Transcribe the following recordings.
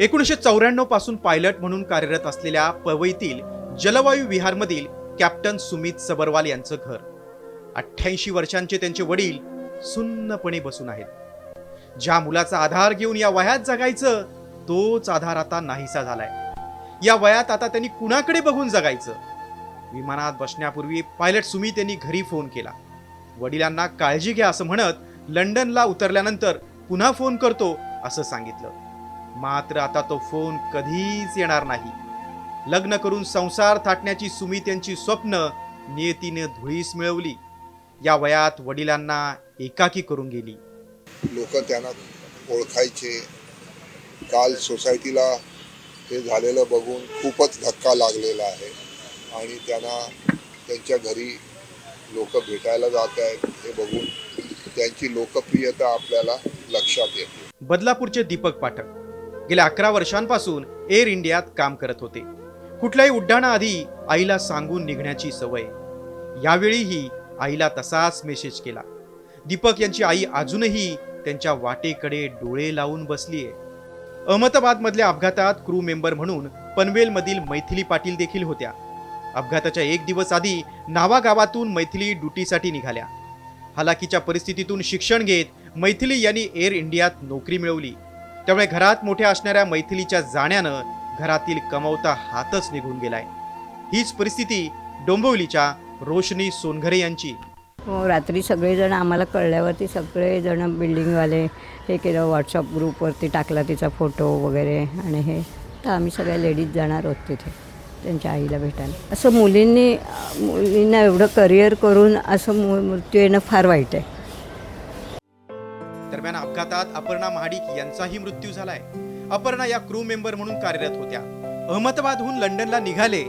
एकोणीसशे चौऱ्याण्णवपासून पायलट म्हणून कार्यरत असलेल्या पवईतील जलवायू विहारमधील कॅप्टन सुमित सबरवाल यांचं घर. अठ्ठ्याऐंशी वर्षांचे त्यांचे वडील सुन्नपणे बसून आहेत. ज्या मुलाचा आधार घेऊन या वयात जगायचं तोच आधार आता नाहीसा झालाय. या वयात आता त्यांनी कुणाकडे बघून जगायचं? विमानात बसण्यापूर्वी पायलट सुमित यांनी घरी फोन केला. वडिलांना काळजी घ्या असं म्हणत लंडनला उतरल्यानंतर पुन्हा फोन करतो असं सांगितलं. मात्र आता तो फोन कधीच येणार नाही. लग्न करून संसार थाटण्याची सुमित यांची स्वप्न नियतीने धुळीस मिळवली. या वयात वडिलांना एकाकी करून गेली. लोक त्यांना ओळखायचे. काल सोसायटीला हे झालेलं बघून खूपच धक्का लागलेला आहे. आणि त्यांना त्यांच्या घरी लोक भेटायला जात आहेत हे बघून त्यांची लोकप्रियता आपल्याला लक्षात येते. बदलापूरचे दीपक पाठक गेल्या अकरा वर्षांपासून एअर इंडियात काम करत होते. कुठल्याही उड्डाणाआधी आईला सांगून निघण्याची सवय. यावेळीही आईला तसाच मेसेज केला. दीपक यांची आई अजूनही त्यांच्या वाटेकडे डोळे लावून बसलीये अहमदाबाद मधल्या अपघातात क्रू मेंबर म्हणून पनवेलमधील मैथिली पाटील देखील होत्या. अपघाताच्या एक दिवस आधी नावा गावातून मैथिली ड्युटीसाठी निघाल्या. हालाकीच्या परिस्थितीतून शिक्षण घेत मैथिली यांनी एअर इंडियात नोकरी मिळवली. त्यामुळे घरात मोठ्या असणाऱ्या मैथिलीच्या जाण्यानं घरातील कमवता हातच निघून गेलाय. हीच परिस्थिती डोंबिवलीच्या रोशनी सोनघरे यांची. हो रात्री सगळेजण आम्हाला कळल्यावरती सगळेजण बिल्डिंगवाले हे केलं व्हॉट्सअप ग्रुपवरती टाकला तिचा फोटो वगैरे आणि हे. तर आम्ही सगळ्या लेडीज जाणार आहोत तिथे त्यांच्या आईला भेटायला. असं मुलींनी मुलींना एवढं करिअर करून असं मृत्यू येणं फार वाईट आहे. दरम्यान अपघातात अपर्णा महाडिक यांचाही मृत्यू झालाय. अपर्णा या क्रू मेंबर म्हणून कार्यरत होत्या. अहमदाबादहून लंडनला निघाले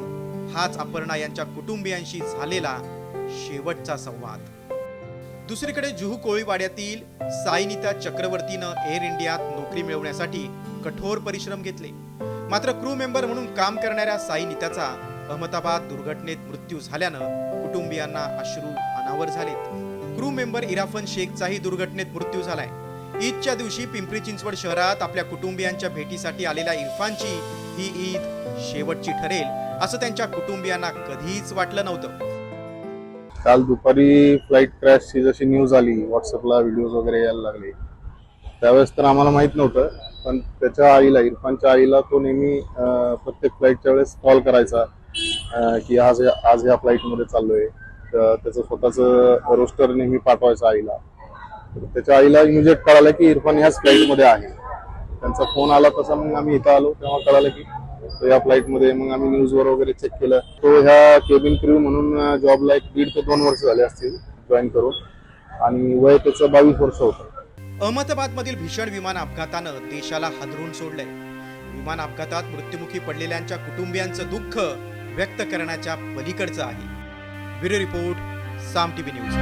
हाच अपर्णा यांच्या कुटुंबियांशी झालेला शेवटचा संवाद. दुसरीकडे जुहू कोळीवाड्यातील साईनिता चक्रवर्तीनं एअर इंडियात नोकरी मिळवण्यासाठी कठोर परिश्रम घेतले. मात्र क्रू मेंबर म्हणून काम करणाऱ्या साईनिताचा अहमदाबाद दुर्घटनेत मृत्यू झाल्यानं कुटुंबियांना अश्रू अनावर झालेत. क्रू मेंबर इराफन शेखचाही दुर्घटनेत मृत्यू झालाय. ईदच्या दिवशी पिंपरी चिंचवड शहरात आपल्या कुटुंबियांच्या भेटीसाठी आलेल्या इरफानची ही ईद शेवटची ठरेल असं त्यांच्या कुटुंबियांना कधीच वाटलं नव्हतं. काल दुपारी फ्लाईट क्रॅशची जशी न्यूज आली व्हॉट्सअपला व्हिडिओज वगैरे यायला लागले. त्यावेळेस तर आम्हाला माहीत नव्हतं पण त्याच्या आईला इरफानच्या आईला तो नेहमी प्रत्येक फ्लाईटच्या वेळेस कॉल करायचा की आज आज ह्या फ्लाईटमध्ये चाललोय. आहे त्याचं स्वतःचं रोस्टर नेहमी पाठवायचं आईला. त्याच्या आईला इमिजिएट कळालं की इरफान ह्याच फ्लाईटमध्ये आहे. त्यांचा फोन आला तसा मग आम्ही इथं आलो तेव्हा कळालं की तो या फ्लाईटमध्ये मग आम्ही न्यूजवर वगैरे चेक केलं. तो ह्या केबिन क्रू म्हणून जॉबला एक दीड ते दोन वर्ष झाले असतील जॉईन करून. आणि वय त्याचं बावीस वर्ष होतं. अहमदाबादमधील भीषण विमान अपघातानं देशाला हादरून सोडलंय. विमान अपघातात मृत्युमुखी पडलेल्यांच्या कुटुंबियांचं दुःख व्यक्त करण्याच्या पलीकडचं आहे. Bureau report Saam TV news.